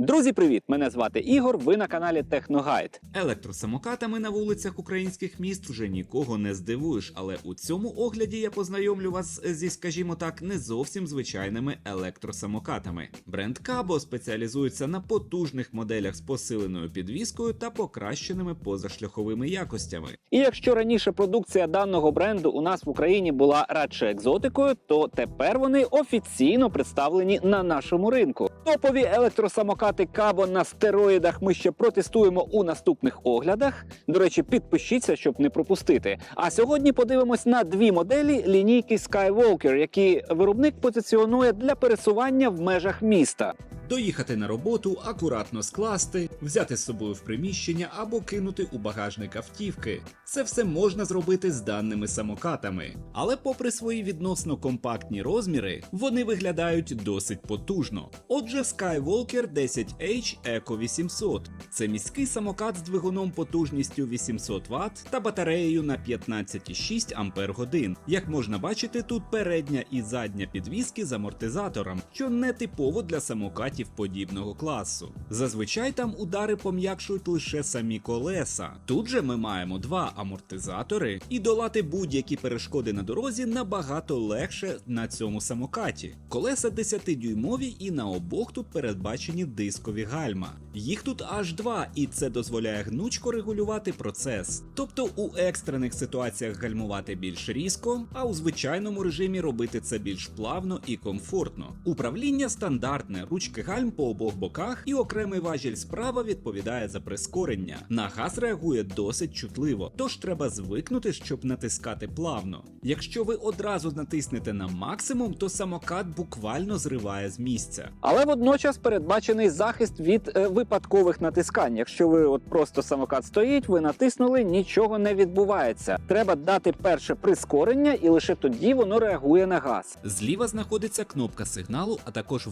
Друзі, привіт! Мене звати Ігор. Ви на каналі Техногайд. Електросамокатами на вулицях українських міст вже нікого не здивуєш, але у цьому огляді я познайомлю вас зі, скажімо так, не зовсім звичайними електросамокатами. Бренд Кабо спеціалізується на потужних моделях з посиленою підвіскою та покращеними позашляховими якостями. І якщо раніше продукція даного бренду у нас в Україні була радше екзотикою, то тепер вони офіційно представлені на нашому ринку. Топові електросамокати Кабо на стероїдах ми ще протестуємо у наступних оглядах. До речі, підпишіться, щоб не пропустити. А сьогодні подивимось на дві моделі лінійки Skywalker, які виробник позиціонує для пересування в межах міста. Доїхати на роботу, акуратно скласти, взяти з собою в приміщення або кинути у багажник автівки. Це все можна зробити з даними самокатами. Але, попри свої відносно компактні розміри, вони виглядають досить потужно. Отже, Skywalker 10H Eco 800 це міський самокат з двигуном потужністю 800 Вт та батареєю на 15,6 Ах. Як можна бачити, тут передня і задня підвіски з амортизатором, що не типово для самокатів подібного класу. Зазвичай там удари пом'якшують лише самі колеса. Тут же ми маємо два амортизатори, і долати будь-які перешкоди на дорозі набагато легше на цьому самокаті. Колеса 10-дюймові і на обох тут передбачені дискові гальма. Їх тут аж два, і це дозволяє гнучко регулювати процес. Тобто у екстрених ситуаціях гальмувати більш різко, а у звичайному режимі робити це більш плавно і комфортно. Управління стандартне, ручки гальм по обох боках, і окремий важіль справа відповідає за прискорення. На газ реагує досить чутливо, тож треба звикнути, щоб натискати плавно. Якщо ви одразу натиснете на максимум, то самокат буквально зриває з місця. Але водночас передбачений захист від е, випадкових натискань. Якщо ви от просто самокат стоїть, ви натиснули, нічого не відбувається. Треба дати перше прискорення, і лише тоді воно реагує на газ. Зліва знаходиться кнопка сигналу, а також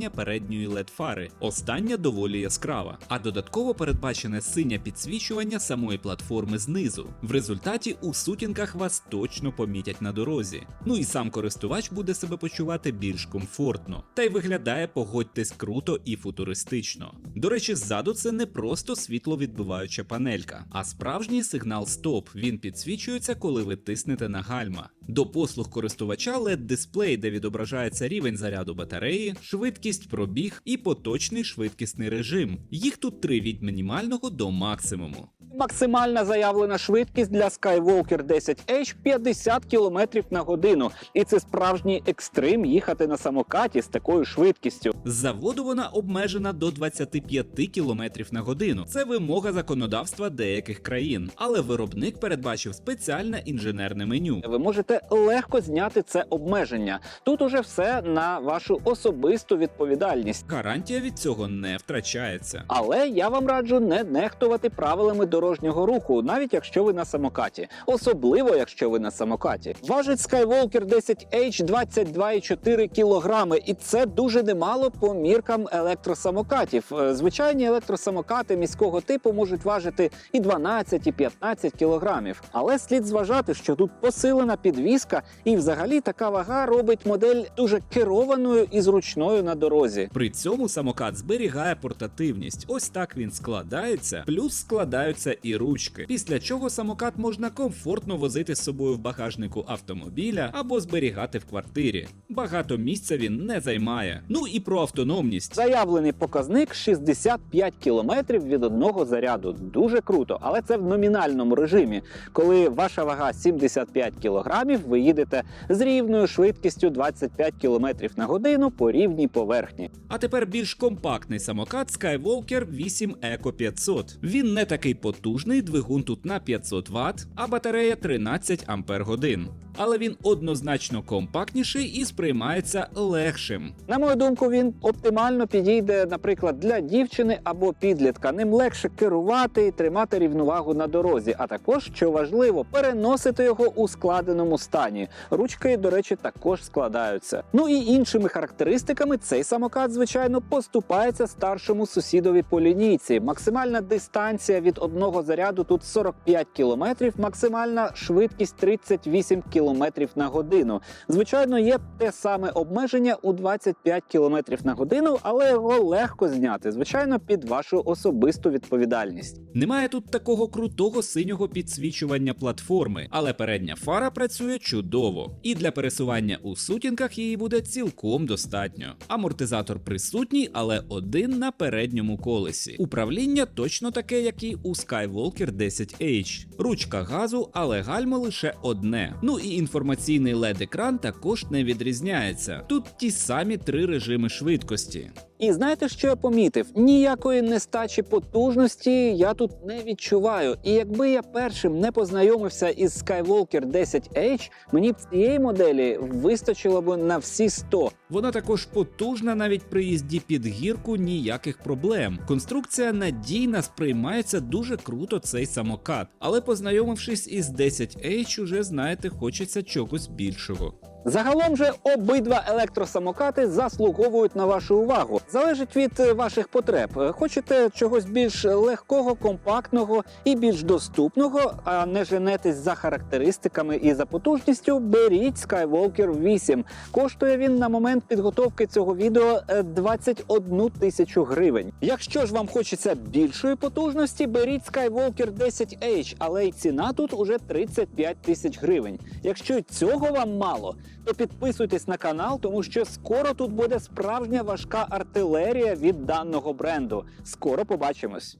вмикання-вимикання передньої LED-фари. Остання доволі яскрава, а додатково передбачене синє підсвічування самої платформи знизу. В результаті у сутінках вас точно помітять на дорозі. Ну і сам користувач буде себе почувати більш комфортно. Та й виглядає, погодьтесь, круто і футуристично. До речі, ззаду це не просто світловідбиваюча панелька, а справжній сигнал стоп. Він підсвічується, коли ви тиснете на гальма. До послуг користувача LED дисплей, де відображається рівень заряду батареї, швидкість пробіг і поточний швидкісний режим. Їх тут три від мінімального до максимуму. Максимальна заявлена швидкість для Skywalker 10H 50 км на годину. І це справжній екстрим їхати на самокаті з такою швидкістю. З заводу вона обмежена до 25 км на годину. Це вимога законодавства деяких країн, але виробник передбачив спеціальне інженерне меню. Ви можете легко зняти це обмеження. Тут уже все на вашу особисту відповідальність. Гарантія від цього не втрачається. Але я вам раджу не нехтувати правилами дорожнього руху, навіть якщо ви на самокаті, особливо якщо ви на самокаті. Важить Skywalker 10H 22,4 кілограми, і це дуже немало по міркам електросамокатів. Е, Звичайні електросамокати міського типу можуть важити і 12, і 15 кілограмів. Але слід зважати, що тут посилена підвіска, і взагалі така вага робить модель дуже керованою і зручною на дорозі. При цьому самокат зберігає портативність. Ось так він складається, плюс складаються і ручки. Після чого самокат можна комфортно возити з собою в багажнику автомобіля або зберігати в квартирі. Багато місця він не займає. Ну і про автономність. Заявлений показник 65 км від одного заряду. Дуже круто, але це в номінальному режимі. Коли ваша вага 75 кг, ви їдете з рівною швидкістю 25 км на годину по рівній поверхні. А тепер більш компактний самокат Skywalker 8 Eco 500. Він не такий потужний, двигун тут на 500 Вт, а батарея 13 Ампер годин. Але він однозначно компактніший і сприймається легшим. На мою думку, він оптимально підійде, наприклад, для дівчини або підлітка. Ним легше керувати і тримати рівновагу на дорозі. А також, що важливо, переносити його у складеному стані. Ручки, до речі, також складаються. Ну і іншими характеристиками цей самокат, звичайно, поступається старшому сусідові по лінійці. Максимальна дистанція від одного одного заряду тут 45 км, максимальна швидкість 38 км на годину. Звичайно, є те саме обмеження у 25 км на годину, але його легко зняти, звичайно, під вашу особисту відповідальність. Немає тут такого крутого синього підсвічування платформи, але передня фара працює чудово, і для пересування у сутінках її буде цілком достатньо. Амортизатор присутній, але один на передньому колесі. Управління точно таке, як і у Skywalker 10H. Ручка газу, але гальма лише одне. Ну і інформаційний led екран також не відрізняється. Тут ті самі три режими швидкості. І знаєте, що я помітив? Ніякої нестачі потужності я тут не відчуваю. І якби я першим не познайомився із Skywalker 10H, мені б цієї моделі вистачило б на всі 100. Вона також потужна навіть при їзді під гірку ніяких проблем. Конструкція надійна, сприймається дуже круто цей самокат, але познайомившись із 10H, уже знаєте, хочеться чогось більшого. Загалом же обидва електросамокати заслуговують на вашу увагу. Залежить від е, ваших потреб. Е, Хочете чогось більш легкого, компактного і більш доступного, а не женетесь за характеристиками і за потужністю. Беріть Skywalker 8. Коштує він на момент підготовки цього відео е, 21 тисячу гривень. Якщо ж вам хочеться більшої потужності, беріть Skywalker 10H, але й ціна тут уже 35 тисяч гривень. Якщо цього вам мало, то підписуйтесь на канал, тому що скоро тут буде справжня важка артилерія від даного бренду. Скоро побачимось.